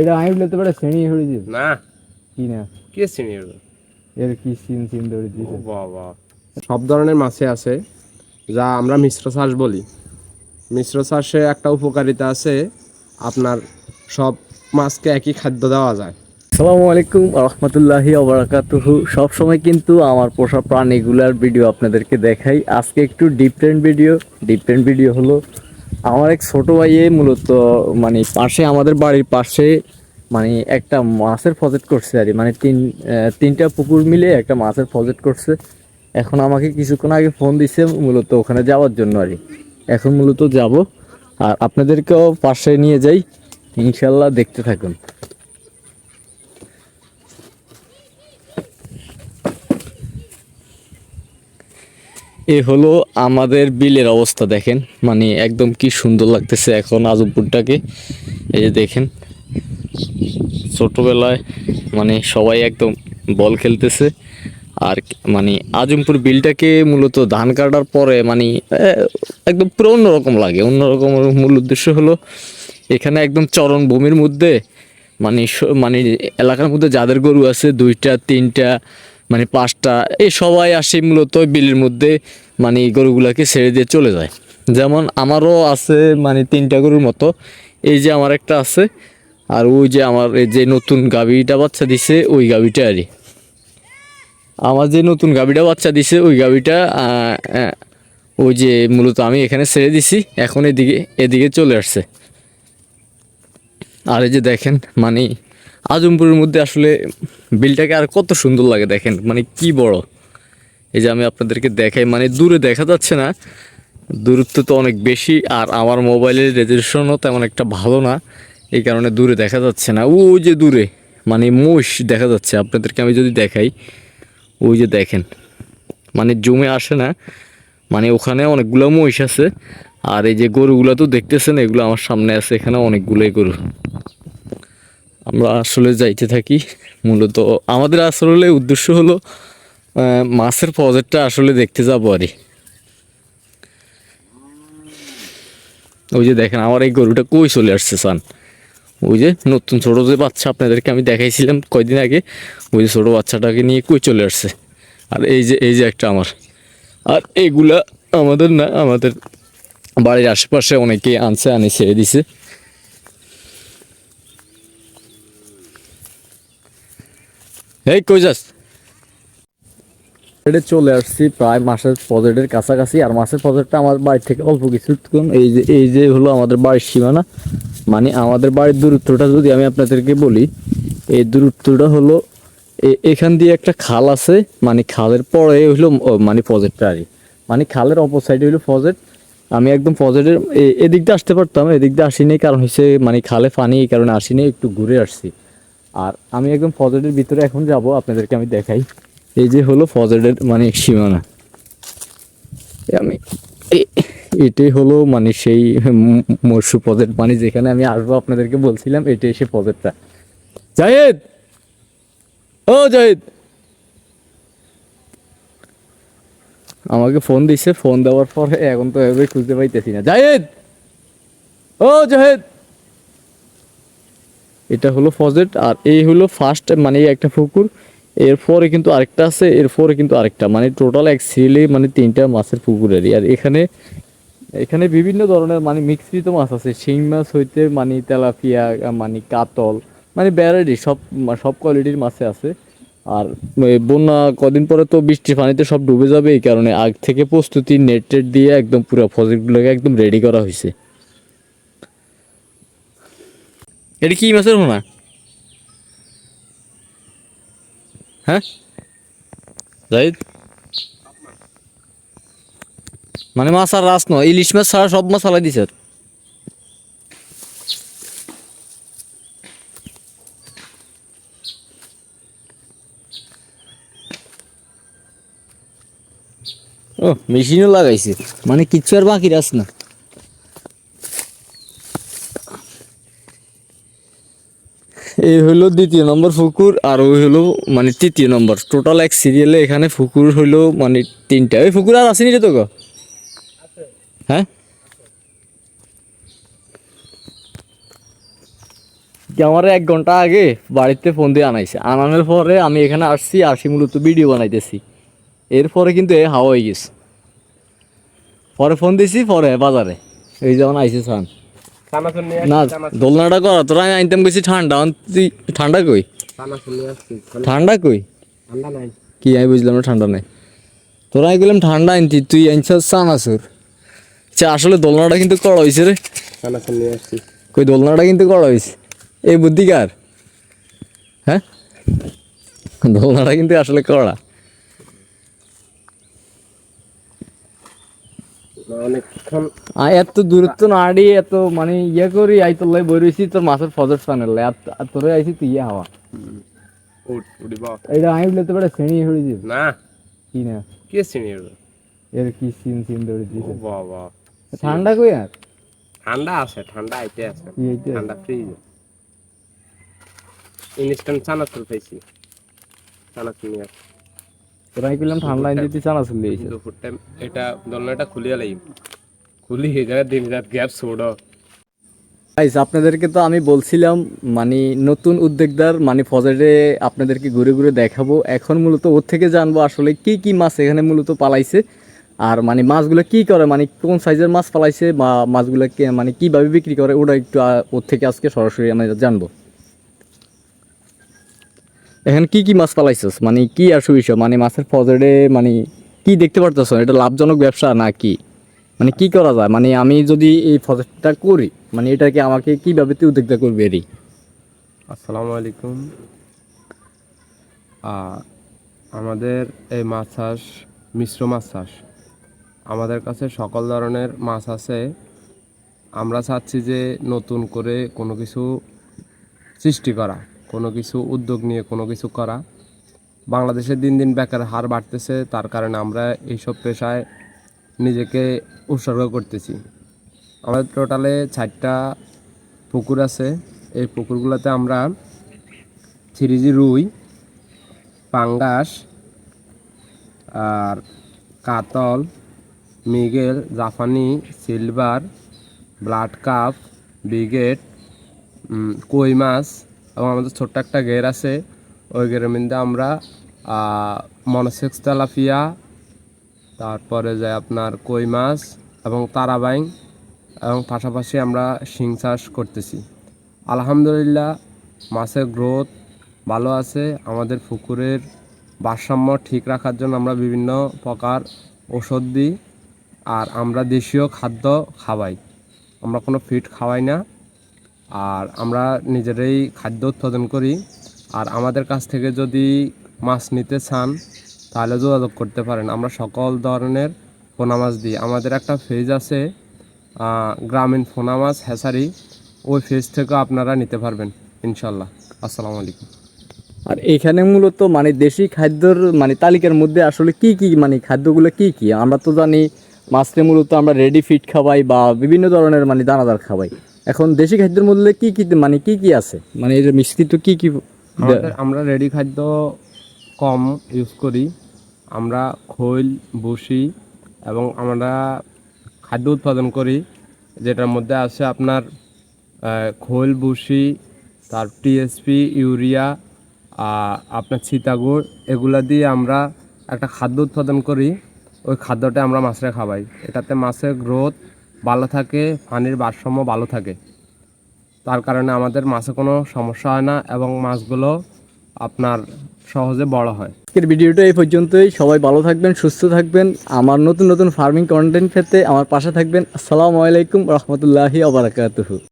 এটা আমি বলতে পারে শ্রেণি না। কি না? কি চিনি এর কি সিন সিন ও বাবা। সব ধরনের মাছে আছে যা আমরা মিশ্র চাষ বলি। মিশ্র চাষে একটা উপকারিতা আছে আপনার সব মাছকে একই খাদ্য দেওয়া যায়। আসসালামু আলাইকুম রহমতুল্লাহি ওবরাকাতুহু সব সময় কিন্তু আমার পোষা প্রাণীগুলার ভিডিও আপনাদেরকে দেখাই। আজকে একটু ডিফারেন্ট ভিডিও ডিফারেন্ট ভিডিও হলো আমার এক ছোট ভাইয়ে মূলত মানে পাশে, আমাদের বাড়ির পাশে মানে একটা মাছের প্রজেক্ট করছে আর। মানে তিন তিনটা পুকুর মিলে একটা মাছের প্রজেক্ট করছে এখন আমাকে কিছুক্ষণ আগে ফোন দিছে মূলত ওখানে যাওয়ার জন্য আর। এখন মূলত যাব আর আপনাদেরকেও পাশে নিয়ে যাই ইনশাল্লাহ দেখতে থাকুন এ হলো আমাদের বিলের অবস্থা, দেখেন। মানে একদম কি সুন্দর লাগতেছে এখন আজমপুরটাকে। এই যে দেখেন, ছোটবেলায় মানে সবাই একদম বল খেলতেছে। আর মানে আজমপুর বিলটাকে মূলত ধান কাটার পরে মানে একদম পুরো অন্যরকম লাগে। অন্যরকম মূল উদ্দেশ্য হলো এখানে একদম চরণ ভূমির মধ্যে মানে মানে এলাকার মধ্যে যাদের গরু আছে দুইটা, তিনটা মানে পাঁচটা, এই সবাই আসে মূলত বিলের মধ্যে মানে গরুগুলাকে ছেড়ে দিয়ে চলে যায়। যেমন আমারও আছে মানে তিনটা গরুর মতো, এই যে আমার একটা আছে, আর ওই যে আমার এই যে নতুন গাভীটা বাচ্চা দিছে, ওই গাভীটা আরই আমার যে নতুন গাভীটা বাচ্চা দিছে, ওই গাভীটা ওই যে মূলত আমি এখানে ছেড়ে দিছি, এখন এদিকে এদিকে চলে আসছে। আর এই যে দেখেন মানে আজমপুরের মধ্যে আসলে বিলটাকে আর কত সুন্দর লাগে দেখেন মানে কি বড়। এই যে আমি আপনাদেরকে দেখাই মানে দূরে দেখা যাচ্ছে না, দূরত্ব তো অনেক বেশি, আর আমার মোবাইলের রেজুলেশনও তেমন একটা ভালো না, এই কারণে দূরে দেখা যাচ্ছে না। ও যে দূরে মানে মোষ দেখা যাচ্ছে, আপনাদেরকে আমি যদি দেখাই, ওই যে দেখেন মানে জমে আসে না মানে ওখানে অনেকগুলো মহিষ আছে, আর এই যে গরুগুলো তো দেখতেছেন, এগুলো আমার সামনে আছে, এখানে অনেকগুলোই গরু। আমরা আসলে যাইতে থাকি, মূলত আমাদের আসলে উদ্দেশ্য হলো মাছের প্রজেক্টটা আসলে দেখতে যাব আরই। ওই যে দেখেন, আমার এই গরুটা কই চলে আসছে, সান? ওই যে নতুন ছোট যে বাচ্চা আপনাদেরকে আমি দেখাইছিলাম কয়দিন আগে, ওই যে ছোটো বাচ্চাটাকে নিয়ে কই চলে আসছে। আর এই যে এই যে একটা আমার। আর এইগুলা আমাদের না, আমাদের বাড়ির আশেপাশে অনেকেই আনছে আনি ছেড়ে দিছে। এই, কই যাস? চলে আসছি প্রায় মাসের প্রজেক্টের কাছাকাছি, আর মাসের প্রজেক্টটা আমার বাড়ি থেকে অল্প কিছুক্ষণ এই যে এই যে হলো আমাদের বাড়ির সীমানা। মানে আমাদের বাড়ির দূরত্বটা যদি আমি আপনাদেরকে বলি, এই দূরত্বটা হলো এখান দিয়ে একটা খাল আছে মানে খালের পরে হলো মানে প্রজেক্টটা আর। মানে খালের অপর সাইডে হলো প্রজেক্ট আমি একদম প্রজেক্টের এদিক দিয়ে আসতে পারতাম, এদিক দিয়ে আসিনি, কারণ হচ্ছে মানে খালে পানি এই কারণে আসিনি, একটু ঘুরে আসছি। আর আমি একদম ফজরের ভিতরে এখন যাব, আপনাদেরকে আমি দেখাই। এই যে হলো ফজরের মানে সীমানা। আমি এটাই হলো মানে সেই মরসু প্রজেক্ট মানে যেখানে আমি আসব আপনাদেরকে বলছিলাম, এটাই সে প্রজেক্টটা জাহেদ! ও জাহেদ! আমাকে ফোন দিছে, ফোন দেওয়ার পরে এখন তো এভাবে খুঁজতে পাইতেছি না। জাহেদ! ও জাহিদ! এটা হলো ফজেট, আর এই হলো ফার্স্ট মানে একটা পুকুর। এরপরে কিন্তু আরেকটা আছে, এরপরে কিন্তু আরেকটা। মানে টোটাল এক সিরিলে মানে তিনটা মাছের পুকুরেরই। আর এখানে এখানে বিভিন্ন ধরনের মানে মিক্সিত মাছ আছে। শিং মাছ হইতে মানে তেলাপিয়া মানে কাতল মানে ভ্যারাইটি সব সব কোয়ালিটির মাছে আছে। আর বন্যা কদিন পরে তো বৃষ্টির পানিতে সব ডুবে যাবে এই কারণে। আগ থেকে প্রস্তুতি নেট দিয়ে একদম পুরো প্রজেক্টগুলোকে একদম রেডি করা হয়েছে এটা কি মাছের হোনা হ্যাঁ? জাহিদ? মানে মাছ আর রাস নয়, ইলিশ মাছ ছাড়া সব মাছ আলাই দিছে ও, মেশিনও লাগাইছে। মানে কিচ্ছু আর বাকি রাস না। এই হলো দ্বিতীয় নম্বর পুকুর আর ওই হলো মানে তৃতীয় নম্বর। টোটাল এক সিরিয়ালে এখানে পুকুর হইল মানে তিনটা। ওই ফুকুর আর আসেনি রে তো হ্যাঁ? আমার এক ঘণ্টা আগে বাড়িতে ফোন দিয়ে আনাইছে। আনানোর পরে আমি এখানে আসছি, আসি মূলত ভিডিও বানাইতেছি। এরপরে কিন্তু এ হাওয়া হয়ে গেছে। পরে ফোন দিছি, পরে বাজারে। এই যেমন আইসে সান। না দোলনাটা করা তোরা আমি আনতাম গেছি ঠান্ডা ঠান্ডা কই? ঠান্ডা কই কি আমি বুঝলাম না ঠান্ডা নাই। তোরা আমি বললাম ঠান্ডা আনতি তুই আনছিস চানাচুর আচ্ছা আসলে দোলনাটা কিন্তু কড়া হয়েছে রে। কই দোলনাটা কিন্তু করা হয়েছে এই বুদ্ধি কার হ্যাঁ? দোলনাটা কিন্তু আসলে করা এত দূরত্ব না আড়ি এত মানে ইয়ে করি আই তোর লাই বইরেছি তোর মাছের ফজর সানের লাই আর তোরে আইছি তুই ইয়ে হাওয়া। এটা আমি বলতে পারে শ্রেণি হয়ে দিস না। কি না? কে চিনি এর কি সিন সিন ধরে দিস বাবা। ঠান্ডা কই আর? ঠান্ডা আছে ঠান্ডা আইতে আছে। ঠান্ডা ফ্রিজ ইনস্ট্যান্ট চানাচুর পাইছি চানাচুর নিয়ে তোরা আমি বললাম ঠান্ডা আইন দিতে চানা চলে এসে দুপুর টাইম এটা দোলনাটা খুলিয়ে লাগি খুলি এই জায়গায় দিন রাত গ্যাপ ছোড়ো। গাইস আপনাদেরকে তো আমি বলছিলাম মানে নতুন উদ্যোগদার মানে ফজরে আপনাদেরকে ঘুরে ঘুরে দেখাবো। এখন মূলত ওর থেকে জানব আসলে কি কি মাছ এখানে মূলত পালাইছে আর মানে মাছগুলো কি করে মানে কোন সাইজের মাছ পালাইছে বা মাছগুলোকে মানে কীভাবে বিক্রি করে ওটা একটু ওর থেকে আজকে সরাসরি আমরা জানব। এখন কি কি মাছ পালাইছস? মানে কি আর সুবিষয় মানে মাছের ফজরে মানে কি দেখতে পারতেছ? এটা লাভজনক ব্যবসা না কি মানে কি করা যায়? মানে আমি যদি এই ফজরটা করি মানে এটাকে আমাকে কীভাবে তুই উদ্যোক্তা করবি এরই? আসসালামু আলাইকুম। আমাদের এই মাছ চাষ, মিশ্র মাছ চাষ, আমাদের কাছে সকল ধরনের মাছ আছে। আমরা চাচ্ছি যে নতুন করে কোনো কিছু সৃষ্টি করা। কোনো কিছু উদ্যোগ নিয়ে কোনো কিছু করা। বাংলাদেশে দিন দিন বেকার হার বাড়তেছে, তার কারণে আমরা এইসব পেশায় নিজেকে উৎসর্গ করতেছি। আমাদের টোটালে চারটা পুকুর আছে। এই পুকুরগুলোতে আমরা থ্রিজি রুই, পাঙ্গাস, আর কাতল, মিগেল, জাপানি, সিলভার, ব্লাড কাপ ব্রিগেড কই মাছ এবং আমাদের ছোট্ট একটা গের আছে। ওই গেরের মধ্যে আমরা মনসেক্স তেলাপিয়া, তারপরে যায় আপনার কই মাছ এবং তারাবাইং এবং পাশাপাশি আমরা শিং চাষ করতেছি। আলহামদুলিল্লাহ, মাছের গ্রোথ ভালো আছে। আমাদের পুকুরের ভারসাম্য ঠিক রাখার জন্য আমরা বিভিন্ন প্রকার ওষুধ দিই। আর আমরা দেশীয় খাদ্য খাওয়াই। আমরা কোনো ফিড খাওয়াই না। আর আমরা নিজেরাই খাদ্য উৎপাদন করি। আর আমাদের কাছ থেকে যদি মাছ নিতে চান, তাহলে যোগাযোগ করতে পারেন। আমরা সকল ধরনের পোনা মাছ দিই। আমাদের একটা ফেজ আছে গ্রামীণ ফোনা মাছ হ্যাসারি ওই ফেজ থেকে আপনারা নিতে পারবেন, ইনশাল্লাহ। আসসালামু আলাইকুম। আর এখানে মূলত মানে দেশি খাদ্যর মানে তালিকার মধ্যে আসলে কি কি মানে খাদ্যগুলো কি কি? আমরা তো জানি মাছটা মূলত আমরা রেডি ফিট খাওয়াই বা বিভিন্ন ধরনের মানে দানাদার খাওয়াই। এখন দেশি খাদ্যের মধ্যে কি কি মানে কি কি আছে? মানে এর মিশ্রিত কি কি আমরা রেডি খাদ্য কম ইউজ করি। আমরা খৈল বসি এবং আমরা খাদ্য উৎপাদন করি, যেটার মধ্যে আছে আপনার খৈল বসি তার টিএসপি ইউরিয়া আপনার সীতাগুড়, এগুলা দিয়ে আমরা একটা খাদ্য উৎপাদন করি। ওই খাদ্যটা আমরা মাছের খাওয়াই। এটাতে মাছের গ্রোথ ভালো থাকে, পানির ভারসাম্য ভালো থাকে। তার কারণে আমাদের মাছে কোনো সমস্যা হয় না এবং মাছগুলো আপনার সহজে বড় হয়। আজকের ভিডিওটা এই পর্যন্তই। সবাই ভালো থাকবেন, সুস্থ থাকবেন। আমার নতুন নতুন ফার্মিং কন্টেন্ট পেতে আমার পাশে থাকবেন। আসসালামু আলাইকুম, রহমতুল্লাহি আবরাকাতুহু